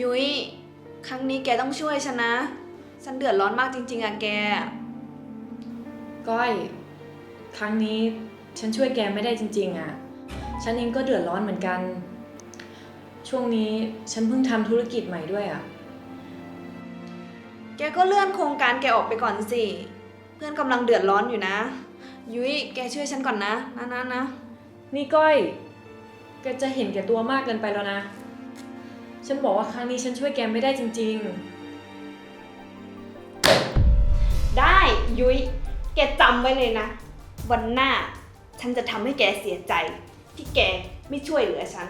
ยุ้ยครั้งนี้แกต้องช่วยฉันนะ ฉันเดือดร้อนมากจริง ๆอะแก ก้อย ครั้งนี้ฉันช่วยแกไม่ได้จริง ๆอะ ฉันเองก็เดือดร้อนเหมือนกัน ช่วงนี้ฉันเพิ่งทำธุรกิจใหม่ด้วยอะ แกก็เลื่อนโครงการแกออกไปก่อนสิ เพื่อนกำลังเดือดร้อนอยู่นะ ยุ้ยแกช่วยฉันก่อนนะนะนะนะนี่ก้อย แกจะเห็นแก่ตัวมากเกินไปแล้วนะ ฉันบอกว่าครั้งนี้ฉันช่วยแกไม่ได้จริง ได้ยุ้ยแกจำไว้เลยนะ วันหน้า ฉันจะทำให้แกเสียใจ ที่แกไม่ช่วยเหลือฉัน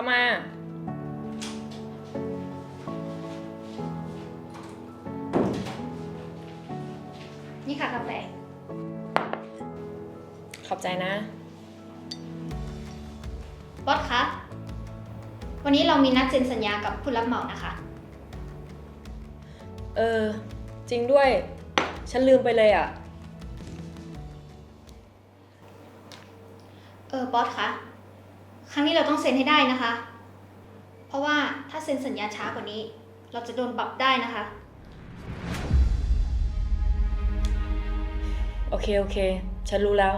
เข้ามา นี่ค่ะกาแฟ ขอบใจนะบอสคะ วันนี้เรามีนัดเซ็นสัญญากับผู้รับเหมานะคะ เออ จริงด้วย ฉันลืมไปเลยอะ เออบอสคะ ครั้งนี้เราต้องเซ็นให้ได้นะคะ เพราะว่าถ้าเซ็นสัญญาช้ากว่านี้ เราจะโดนปรับได้นะคะ โอเค โอเค ฉันรู้แล้ว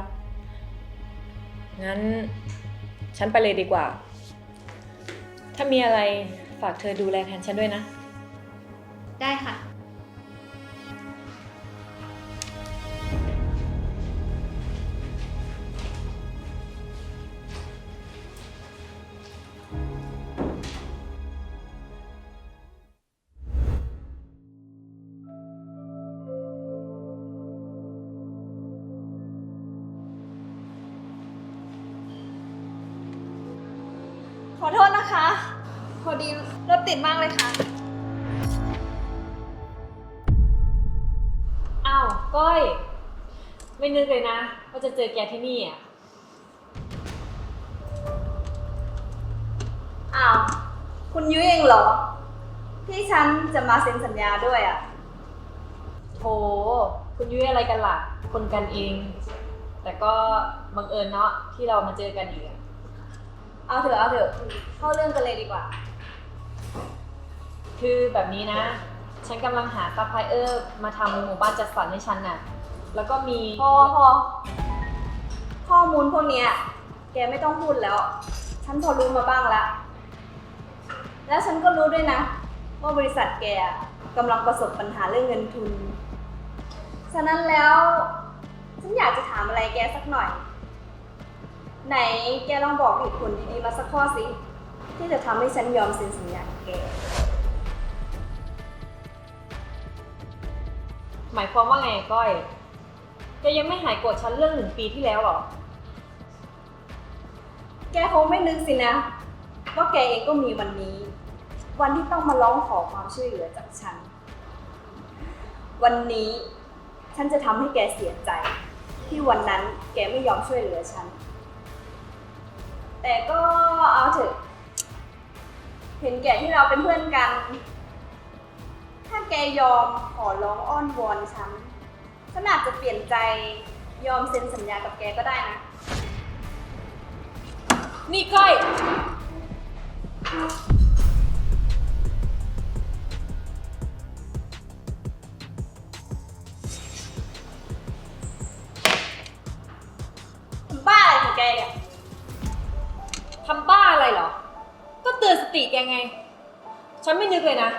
งั้น ฉันไปเลยดีกว่า ถ้ามีอะไรฝากเธอดูแลแทนฉันด้วยนะ ได้ค่ะ ขอโทษนะคะ พอดีรถติดมากเลยค่ะ อ้าวก้อย ไม่นึกเลยนะว่าจะเจอแกที่นี่อะ อ้าว คุณยุ้ยเองเหรอ ที่ฉันจะมาเซ็นสัญญาด้วยอะ่ะ โถคุณยุ้ยอะไรกันล่ะ คนกันเอง แต่ก็บังเอิญเนาะที่เรามาเจอกันอีกอะ เอาเถอะเอาเถอะเข้าเรื่องกันเลยดีกว่า คือแบบนี้นะ ฉันกำลังหาซัพพลายเออร์มาทำหมู่บ้านจัดสรรให้ฉันน่ะ แล้วก็มีพอพอข้อมูลพวกเนี้ยแกไม่ต้องพูดแล้ว ฉันพอรู้มาบ้างแล้วแล้วฉันก็รู้ด้วยนะ ว่าบริษัทแกกำลังประสบปัญหาเรื่องเงินทุน ฉะนั้นแล้ว ฉันอยากจะถามอะไรแกสักหน่อย ไหนแกลองบอกเหตุผลดีๆมาสักข้อสิ ที่จะทำให้ฉันยอมเซ็นสัญญากับแก หมายความว่าไงก้อย แกยังไม่หายโกรธฉันเรื่องหนึ่งปีที่แล้วเหรอ แกคงไม่นึกสินะว่าแกเองก็มีวันนี้ วันที่ต้องมาร้องขอความช่วยเหลือจากฉัน วันนี้ฉันจะทำให้แกเสียใจ ที่วันนั้นแกไม่ยอมช่วยเหลือฉัน แต่ก็เอาเถอะเห็นแก่ที่เราเป็นเพื่อนกัน ถ้าแกยอมขอร้องอ้อนวอนฉันฉันอาจจะเปลี่ยนใจยอมเซ็นสัญญากับแกก็ได้นะ นี่ก้อย บ้าอะไรของแกเนี่ย ติแกไง ฉันไม่นึกเลยนะ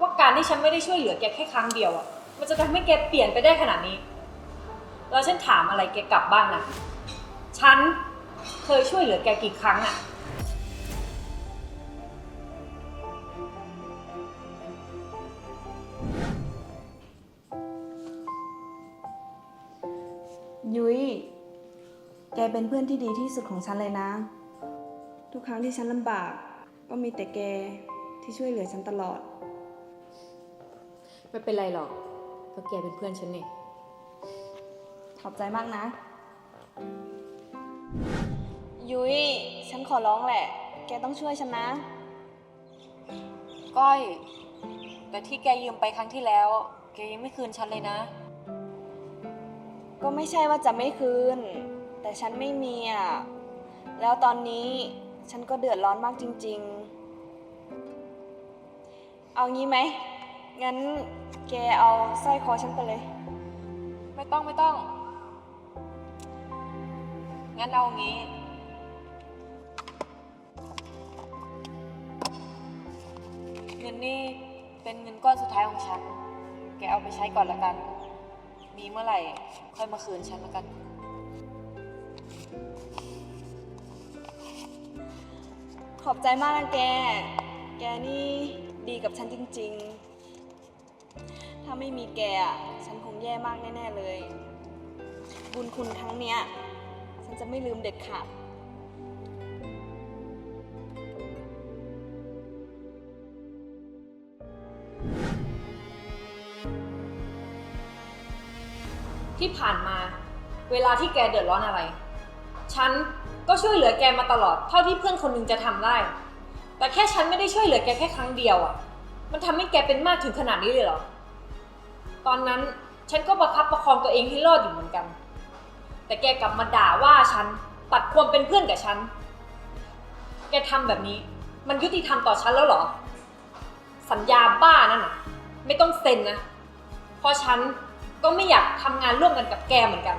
ว่าการที่ฉันไม่ได้ช่วยเหลือแกแค่ครั้งเดียวอะมันจะทำให้แกเปลี่ยนไปได้ขนาดนี้ แล้วฉันถามอะไรแกกลับบ้างนะฉันเคยช่วยเหลือแกกี่ครั้งอะยุ้ย แกเป็นเพื่อนที่ดีที่สุดของฉันเลยนะ ทุกครั้งที่ฉันลำบาก ก็มีแต่แกที่ช่วยเหลือฉันตลอด ไม่เป็นไรหรอกเพราะแกเป็นเพื่อนฉันเนี่ยขอบใจมากนะ ยุ้ยฉันขอร้องแหละ แกต้องช่วยฉันนะ ก้อย แต่ที่แกยืมไปครั้งที่แล้ว แกยังไม่คืนฉันเลยนะ ก็ไม่ใช่ว่าจะไม่คืน แต่ฉันไม่มีอะ แล้วตอนนี้ ฉันก็เดือดร้อนมากจริง ๆ เอางี้ไหม งั้นแกเอาสร้อยคอฉันไปเลย ไม่ต้องไม่ต้อง งั้นเอางี้ เงินนี่เป็นเงินก้อนสุดท้ายของฉัน แกเอาไปใช้ก่อนละกัน มีเมื่อไหร่ ค่อยมาคืนฉันละกัน อบใจมากนะแก แกนี่ดีกับฉันจริง ๆ ถ้าไม่มีแกอะฉันคงแย่มากแน่ ๆ เลย บุญคุณครั้งเนี้ย ฉันจะไม่ลืมเด็ดขาด ที่ผ่านมา เวลาที่แกเดือดร้อนอะไร ฉันก็ช่วยเหลือแกมาตลอดเท่าที่เพื่อนคนหนึงจะทำได้ แต่แค่ฉันไม่ได้ช่วยเหลือแกแค่ครั้งเดียวอะ่ะ มันทำให้แกเป็นมากถึงขนาดนี้เลยเหรอ ตอนนั้นฉันก็ประคับประคองตัวเองให้รอดอยู่เหมือนกัน แต่แกกลับมาด่าว่าฉันตัดความเป็นเพื่อนกับฉัน แกทำแบบนี้ มันยุติธรรมต่อฉันแล้วเหรอ สัญญาบ้านั่นน่ะไม่ต้องเซ็นนะ เพราะฉันก็ไม่อยากทำงานร่วมกันกับแกเหมือนกัน